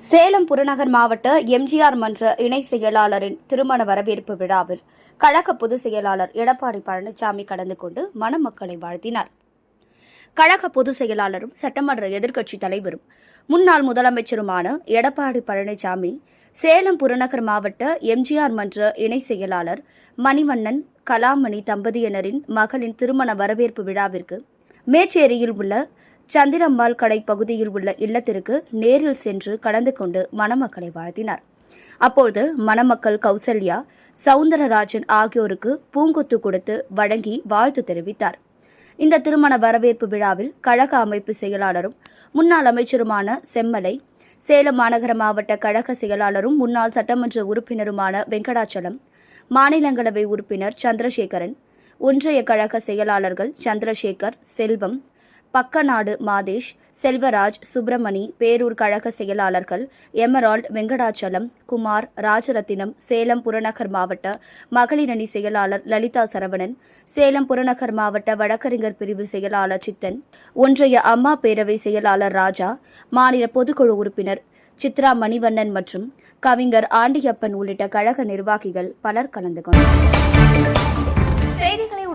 சேலம் புறநகர் மாவட்ட எம்ஜிஆர் மன்ற இணை செயலாளரின் திருமண வரவேற்பு விழாவில் கழக பொதுச் செயலாளர் எடப்பாடி பழனிசாமி கலந்து கொண்டு மணமக்களை வாழ்த்தினார். கழக பொதுச் செயலாளரும் சட்டமன்ற எதிர்க்கட்சித் தலைவரும் முன்னாள் முதலமைச்சருமான எடப்பாடி பழனிசாமி சேலம் புறநகர் மாவட்ட எம்ஜிஆர் மன்ற இணை செயலாளர் மணிவண்ணன் கலாமணி தம்பதியினரின் மகளின் திருமண வரவேற்பு விழாவிற்கு மேச்சேரியில் உள்ள சந்திரம்மாள் கடை பகுதியில் உள்ள இல்லத்திற்கு நேரில் சென்று கலந்து கொண்டு மணமக்களை வாழ்த்தினார். அப்போது மணமக்கள் கௌசல்யா சவுந்தரராஜன் ஆகியோருக்கு பூங்கொத்து கொடுத்து வழங்கி வாழ்த்து தெரிவித்தார். இந்த திருமண வரவேற்பு விழாவில் கழக அமைப்பு செயலாளரும் முன்னாள் அமைச்சருமான செம்மலை சேலம் மாநகர மாவட்ட கழக செயலாளரும் முன்னாள் சட்டமன்ற உறுப்பினருமான வெங்கடாச்சலம் மாநிலங்களவை உறுப்பினர் சந்திரசேகரன் ஒன்றிய கழக செயலாளர்கள் சந்திரசேகர் செல்வம் பக்கநாடு மாதேஷ் செல்வராஜ் சுப்பிரமணி பேரூர் கழக செயலாளர்கள் எமரால்ட் வெங்கடாச்சலம் குமார் ராஜரத்தினம் சேலம் புறநகர் மாவட்ட மகளிர் அணி செயலாளர் லலிதா சரவணன் சேலம் புறநகர் மாவட்ட வழக்கறிஞர் பிரிவு செயலாளர் சித்தன் ஒன்றிய அம்மா பேரவை செயலாளர் ராஜா மாநில பொதுக்குழு உறுப்பினர் சித்ரா மணிவண்ணன் மற்றும் கவிஞர் ஆண்டியப்பன் உள்ளிட்ட கழக நிர்வாகிகள் பலர் கலந்து கொண்டனர்.